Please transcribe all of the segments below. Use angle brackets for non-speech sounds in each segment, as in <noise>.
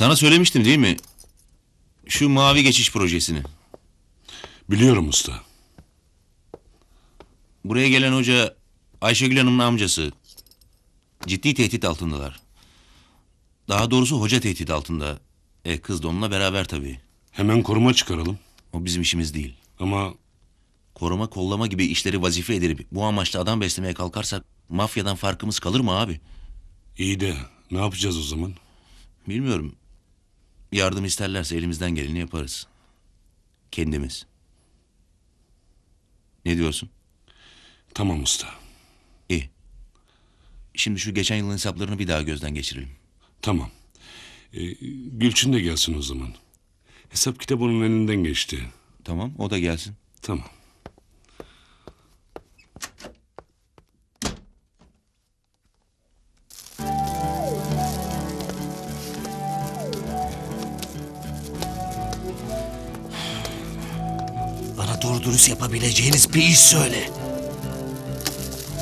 Sana söylemiştim değil mi? Şu mavi geçiş projesini. Biliyorum usta. Buraya gelen hoca Ayşegül Hanım'ın amcası. Ciddi tehdit altındalar. Daha doğrusu hoca tehdit altında. E kız da onunla beraber tabii. Hemen koruma çıkaralım. O bizim işimiz değil. Ama Koruma kollama gibi işleri vazife edip bu amaçla adam beslemeye kalkarsak mafyadan farkımız kalır mı abi? iyi de ne yapacağız o zaman? Bilmiyorum. Yardım isterlerse elimizden geleni yaparız. Kendimiz. Ne diyorsun? Tamam usta. İyi. Şimdi şu geçen yılın hesaplarını bir daha gözden geçirelim. Tamam. Ee, Gülçin de gelsin o zaman. Hesap kitabı onun elinden geçti. Tamam o da gelsin. Tamam. Dürüst yapabileceğiniz bir iş söyle.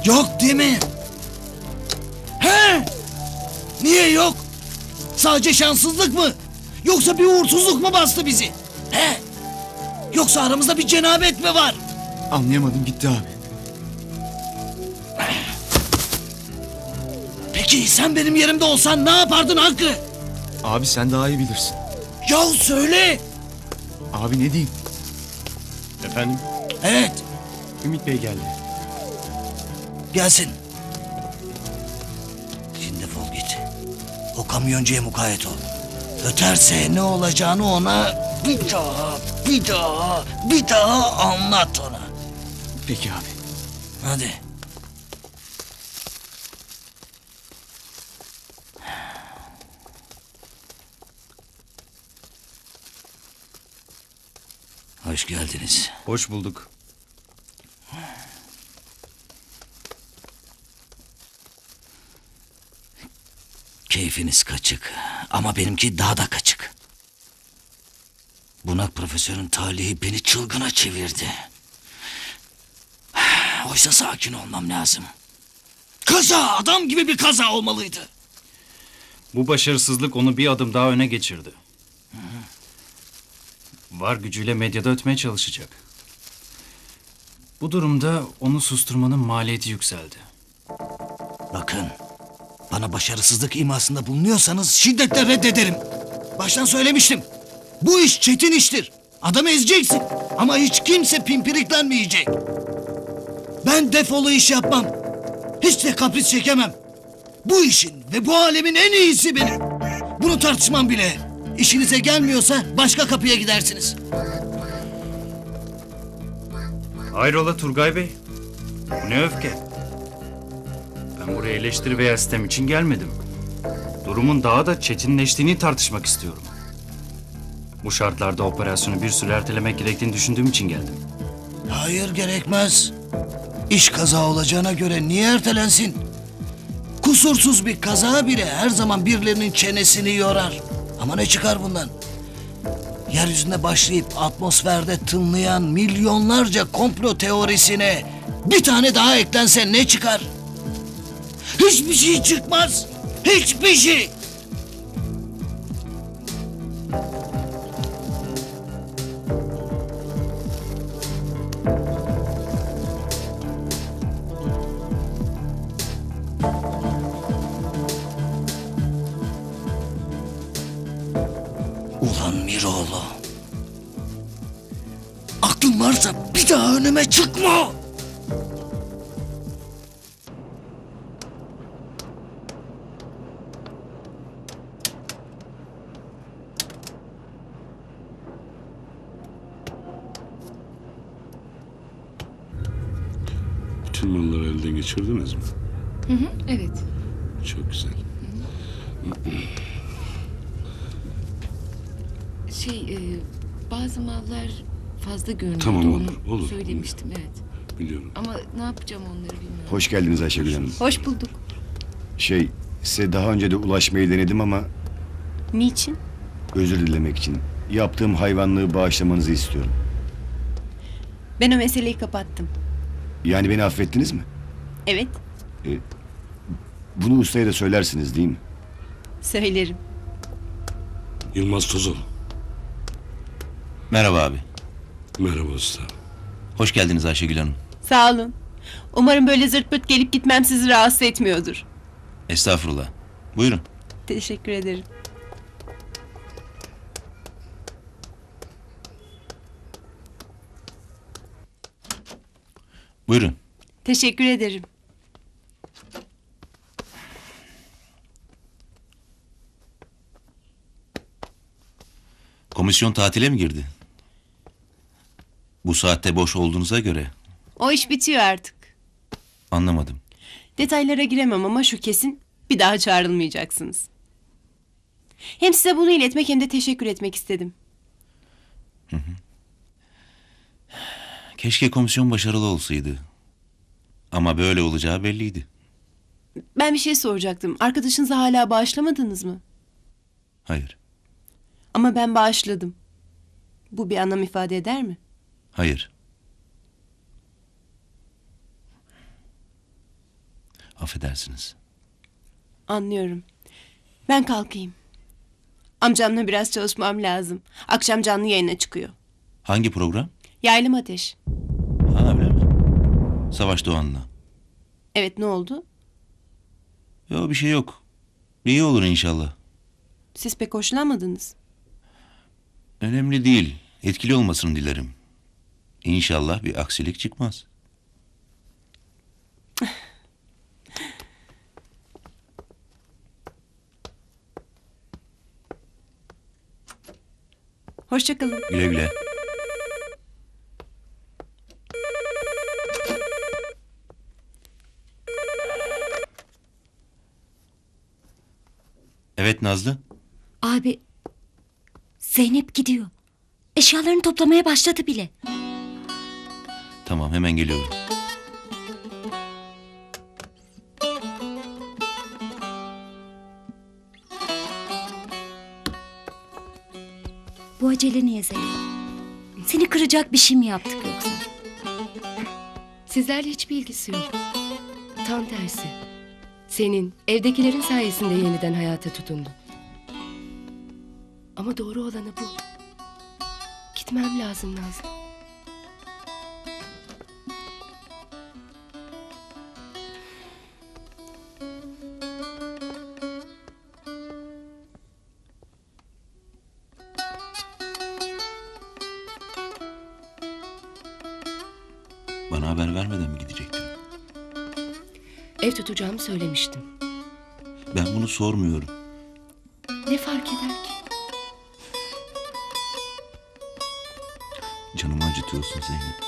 Yok değil mi? He? Niye yok? Sadece şanssızlık mı? Yoksa bir uğursuzluk mu bastı bizi? He? Yoksa aramızda bir cenabet mi var? Anlayamadım gitti abi. Peki sen benim yerimde olsan ne yapardın Hakkı? Abi sen daha iyi bilirsin. Ya söyle. Abi ne diyeyim? Efendim? Evet Ümit Bey geldi. gelsin. Şimdi defol git. O kamyoncuya mukayyet ol. Öterse ne olacağını ona bir daha, bir daha, bir daha anlat ona. Peki abi. Hadi. Hoş geldiniz. Hoş bulduk. Keyfiniz kaçık ama benimki daha da kaçık. Bunak profesörün talihi beni çılgına çevirdi. Oysa sakin olmam lazım. Kaza adam gibi bir kaza olmalıydı. Bu başarısızlık onu bir adım daha öne geçirdi. Var gücüyle medyada ötmeye çalışacak. Bu durumda onu susturmanın maliyeti yükseldi. Bakın bana başarısızlık imasında bulunuyorsanız şiddetle reddederim. Baştan söylemiştim. Bu iş çetin iştir. Adamı ezeceksin. Ama hiç kimse pimpiriklenmeyecek. Ben defolu iş yapmam. Hiç de kapris çekemem. Bu işin ve bu alemin en iyisi benim. Bunu tartışmam bile. İşinize gelmiyorsa başka kapıya gidersiniz. Hayrola Turgay Bey? Bu ne öfke? Ben buraya eleştiri veya sistem için gelmedim. Durumun daha da çetinleştiğini tartışmak istiyorum. Bu şartlarda operasyonu bir süre ertelemek gerektiğini düşündüğüm için geldim. Hayır gerekmez. İş kaza olacağına göre niye ertelensin? Kusursuz bir kaza bile her zaman birilerinin çenesini yorar. Ama ne çıkar bundan? Yeryüzünde başlayıp atmosferde tınlayan milyonlarca komplo teorisine bir tane daha eklense ne çıkar? Hiçbir şey çıkmaz. Hiçbir şey. Çıkma. Bütün malları elden geçirdiniz mi? Evet. Çok güzel. Şey, e, bazı mallar fazla görünüyordu. Tamam, onu olur, olur. Söylemiştim, evet. Biliyorum. Ama ne yapacağım onları bilmiyorum. Hoş geldiniz Ayşegül Hanım. Hoş bulduk. Şey, size daha önce de ulaşmayı denedim ama Niçin? özür dilemek için. Yaptığım hayvanlığı bağışlamanızı istiyorum. Ben o meseleyi kapattım. Yani beni affettiniz mi? Evet, Bunu ustaya da söylersiniz değil mi? söylerim. Yılmaz Tuzul. Merhaba abi. Merhaba usta. Hoş geldiniz Ayşegül Hanım. Sağ olun. Umarım böyle zırt pırt gelip gitmem sizi rahatsız etmiyordur. Estağfurullah. Buyurun. Teşekkür ederim. Buyurun. Teşekkür ederim. Komisyon tatile mi girdi? Bu saatte boş olduğunuza göre O iş bitiyor artık. anlamadım. Detaylara giremem ama şu kesin bir daha çağrılmayacaksınız. Hem size bunu iletmek hem de teşekkür etmek istedim. Keşke komisyon başarılı olsaydı. Ama böyle olacağı belliydi. Ben bir şey soracaktım. Arkadaşınızı hala bağışlamadınız mı? Hayır. Ama ben bağışladım. Bu bir anlam ifade eder mi? Hayır. Affedersiniz. Anlıyorum. Ben kalkayım. Amcamla biraz çalışmam lazım. Akşam canlı yayına çıkıyor. Hangi program? Yaylım Ateş. Ha öyle mi? Savaş Doğan'la. Evet ne oldu? Yok bir şey yok. İyi olur inşallah. Siz pek hoşlanmadınız. Önemli değil. Etkili olmasını dilerim. İnşallah bir aksilik çıkmaz. <sighs> Hoşçakalın. Güle güle. Evet Nazlı. Abi Zeynep gidiyor. Eşyalarını toplamaya başladı bile. Tamam hemen geliyorum. Bu acele niye Zeynep? Seni kıracak bir şey mi yaptık yoksa? Sizlerle hiçbir ilgisi yok. Tam tersi. Senin, evdekilerin sayesinde yeniden hayata tutundum. Ama doğru olanı bu. Gitmem lazım Nazlı. Bana haber vermeden mi gidecektin? Ev tutacağımı söylemiştim. Ben bunu sormuyorum. Ne fark eder ki? Canımı acıtıyorsun Zeynep.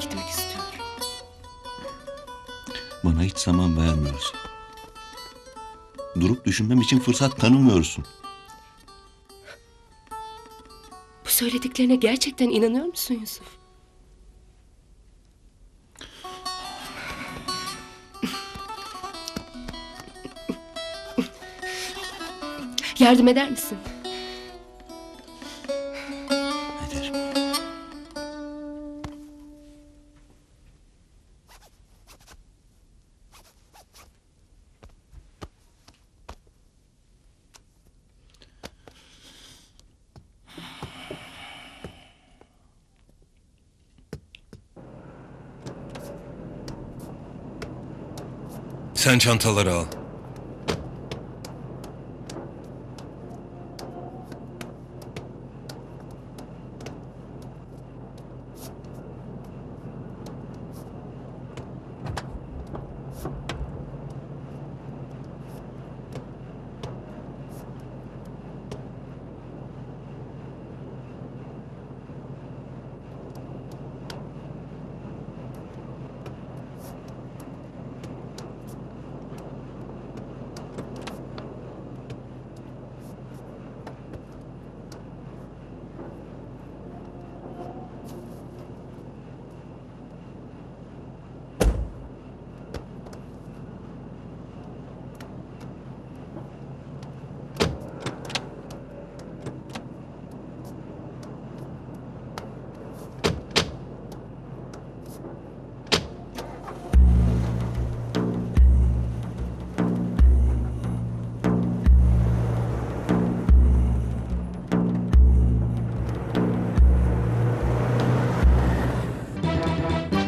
Gitmek istiyorum. Bana hiç zaman vermiyorsun. Durup düşünmem için fırsat tanımıyorsun. Bu söylediklerine gerçekten inanıyor musun Yusuf? Yardım eder misin? Sen çantaları al.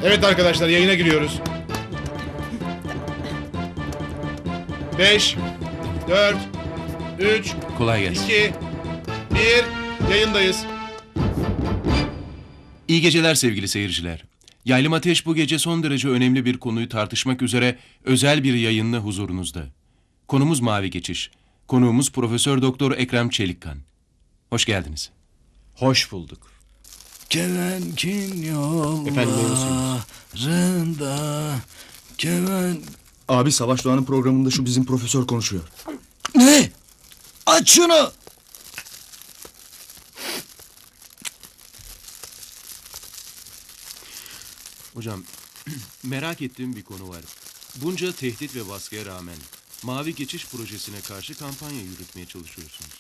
Evet arkadaşlar yayına giriyoruz. 5 4 3 Kolay gelsin. 2 1 yayındayız. İyi geceler sevgili seyirciler. Yaylım Ateş bu gece son derece önemli bir konuyu tartışmak üzere özel bir yayınla huzurunuzda. Konumuz Mavi Geçiş. Konuğumuz Profesör Doktor Ekrem Çelikkan. Hoş geldiniz. Hoş bulduk. Kevenkin yollarında keven... Abi Savaş Doğan'ın programında şu bizim profesör konuşuyor. Ne? Aç şunu! Hocam, <clears throat> merak ettiğim bir konu var. Bunca tehdit ve baskıya rağmen Mavi Geçiş projesine karşı kampanya yürütmeye çalışıyorsunuz.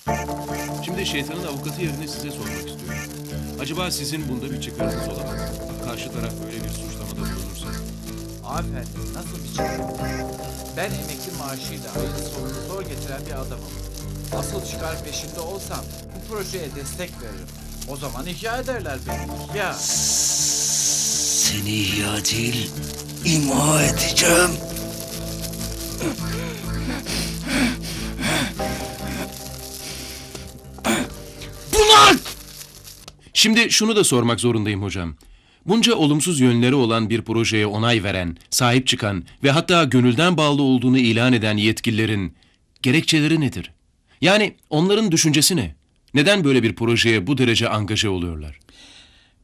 Şimdi şeytanın avukatı yerine size sormak istiyorum. Acaba sizin bunda bir çıkarınız olamaz mı? Karşı taraf böyle bir suçlamada bulunursa. Hanımefendi nasıl bir çıkar? Ben emekli maaşıyla ayın sonunu zor getiren bir adamım. Asıl çıkar peşinde olsam bu projeye destek veririm. O zaman ihya ederler beni. Ya Seni ihya değil, imha edeceğim. Şimdi şunu da sormak zorundayım hocam. Bunca olumsuz yönleri olan bir projeye onay veren, sahip çıkan ve hatta gönülden bağlı olduğunu ilan eden yetkililerin gerekçeleri nedir? Yani onların düşüncesi ne? Neden böyle bir projeye bu derece angaje oluyorlar?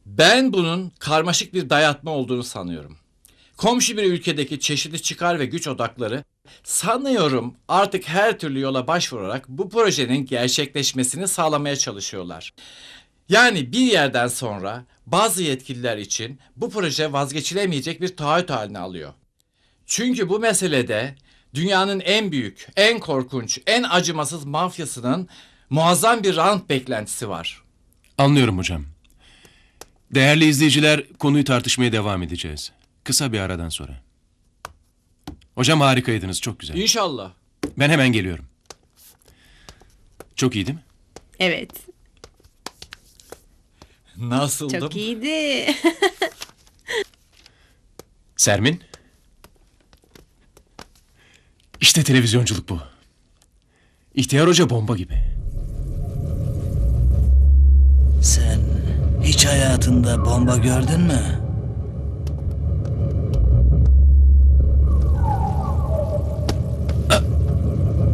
ben bunun karmaşık bir dayatma olduğunu sanıyorum. Komşu bir ülkedeki çeşitli çıkar ve güç odakları sanıyorum artık her türlü yola başvurarak bu projenin gerçekleşmesini sağlamaya çalışıyorlar. Yani bir yerden sonra bazı yetkililer için bu proje vazgeçilemeyecek bir taahhüt haline alıyor. Çünkü bu meselede dünyanın en büyük, en korkunç, en acımasız mafyasının muazzam bir rant beklentisi var. Anlıyorum hocam. Değerli izleyiciler, konuyu tartışmaya devam edeceğiz. Kısa bir aradan sonra. Hocam harikaydınız, çok güzel. İnşallah. Ben hemen geliyorum. Çok iyi değil mi? Evet. Nasıldım? Çok iyiydi. <laughs> Sermin? İşte televizyonculuk bu. İhtiyar Hoca bomba gibi. Sen hiç hayatında bomba gördün mü?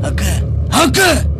Hakkı! Hakkı!